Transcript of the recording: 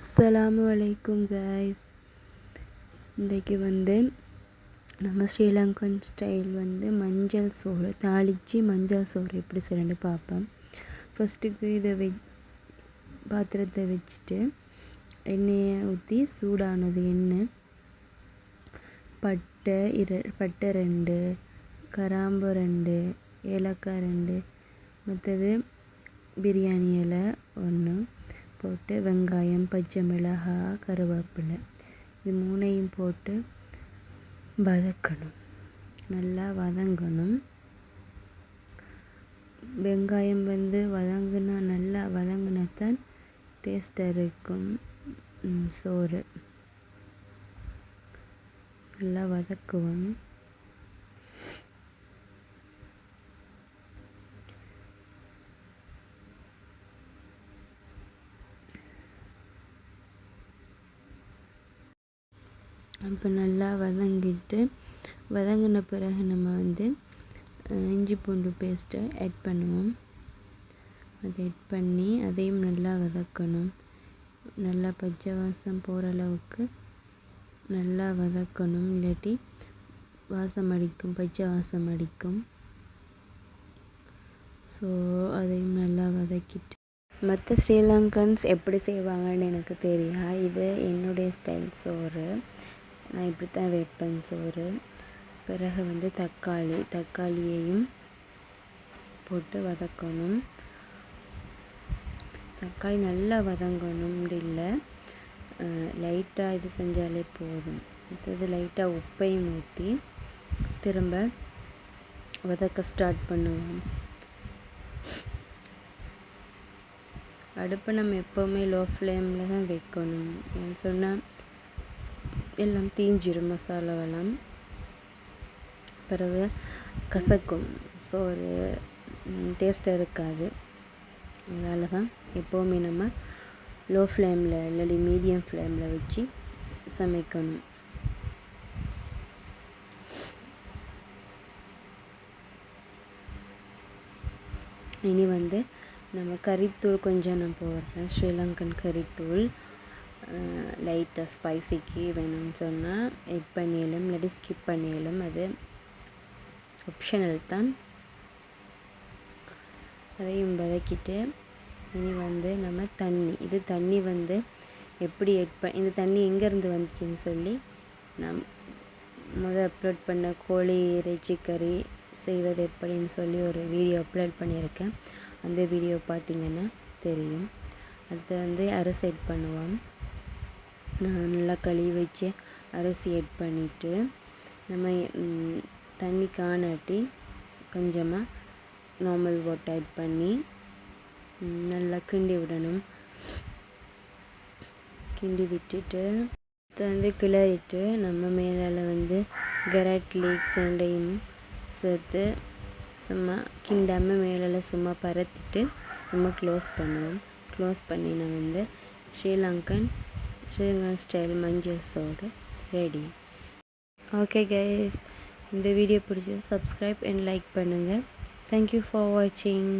அஸ்லாமு அலைக்கும் கைஸ் இன்றைக்கு வந்து நம்ம ஸ்ரீலங்கன் ஸ்டைல் வந்து மஞ்சள் சோறு தாளித்து மஞ்சள் சோறு எப்படி செய்யணும்னு பார்ப்போம். ஃபஸ்ட்டுக்கு இதை வெ பாத்திரத்தை வச்சுட்டு எண்ணெயை ஊற்றி சூடானது எண்ணெய் பட்டை இர பட்டை ரெண்டு கராம்பு ரெண்டு ஏலக்காய் ரெண்டு மற்றது பிரியாணி இலை ஒன்று போட்டு வெங்காயம் பச்சை மிளகாய் கருவேப்பிலை இது மூணையும் போட்டு வதக்கணும். நல்லா வதங்கணும். வெங்காயம் வந்து வதங்கினா நல்லா வதங்கினா தான் டேஸ்ட்டாக இருக்கும் சோறு. நல்லா வதக்குவோம். அப்போ நல்லா வதங்கிட்டு வதங்கின பிறகு நம்ம வந்து இஞ்சி பூண்டு பேஸ்ட்டை ஆட் பண்ணுவோம். அதை ஆட் பண்ணி அதையும் நல்லா வதக்கணும். நல்லா பச்சை வாசம் போகிற அளவுக்கு நல்லா வதக்கணும். இல்லாட்டி வாசம் அடிக்கும் பச்சை வாசம் அடிக்கும். ஸோ அதையும் நல்லா வதக்கிட்டு. மற்ற ஸ்ரீலங்கன்ஸ் எப்படி செய்வாங்கன்னு எனக்கு தெரியா? இது என்னுடைய ஸ்டைல் சோறு. நான் இப்படி தான் வைப்பேன் சோறு. பிறகு வந்து தக்காளி தக்காளியையும் போட்டு வதக்கணும். தக்காளி நல்லா வதங்கணும் இல்லை. லைட்டாக இது செஞ்சாலே போதும். அடுத்தது லைட்டாக உப்பையும் ஊற்றி திரும்ப வதக்க ஸ்டார்ட் பண்ணுவோம். அடுப்பை நம்ம எப்போவுமே லோ ஃப்ளேமில் தான் வைக்கணும். ஏன்னு சொன்னால் எல்லாம் தீஞ்சிடும் மசாலாவெல்லாம். பிறகு கசக்கும். சோறு டேஸ்ட்டாக இருக்காது. அதனால தான் எப்போவுமே நம்ம லோ ஃப்ளேமில் இல்லாட்டி மீடியம் ஃப்ளேமில் வச்சு சமைக்கணும். இனி வந்து நம்ம கறித்தூள் கொஞ்சம் நான் போடுறேன். ஸ்ரீலங்கன் கறித்தூள். லைட்டாக ஸ்பைசிக்கு வேணும்னு சொன்னால் எட் பண்ணியாலும் இல்லாட்டி ஸ்கிப் பண்ணியாலும் அது ஆப்ஷனல் தான். அதையும் வதக்கிட்டு இனி வந்து நம்ம தண்ணி இது தண்ணி வந்து எப்படி எட் ப இந்த தண்ணி எங்கேருந்து வந்துச்சுன்னு சொல்லி நம் முதல் அப்லோட் பண்ண கோழி இறைச்சி கறி செய்வது எப்படின்னு சொல்லி ஒரு வீடியோ அப்லோட் பண்ணியிருக்கேன். அந்த வீடியோ பார்த்திங்கன்னா தெரியும். அடுத்து வந்து அரிசி எட் பண்ணுவோம். நல்லா கழுவி வச்சு அரிசி ஆட் பண்ணிவிட்டு நம்ம தண்ணி காணாட்டி கொஞ்சமாக நார்மல் வாட்டர் ஆட் பண்ணி நல்லா கிண்டி விடணும். கிண்டி விட்டுட்டு வந்து கிளறிட்டு நம்ம மேலே வந்து கரட் லீக்ஸ் ரெண்டையும் சேர்த்து சும்மா கிண்டாமல் மேலே சும்மா பரத்திட்டு நம்ம க்ளோஸ் பண்ணுவோம் க்ளோஸ் பண்ணி நான் வந்து ஸ்ரீலங்கன் ஸ்ரீலங்கன் ஸ்டைல் மஞ்சள் சோறு ரெடி ஓகே கைஸ் இந்த வீடியோ பிடிச்சி சப்ஸ்கிரைப் அண்ட் லைக் பண்ணுங்கள் தேங்க்யூ ஃபார் வாட்சிங்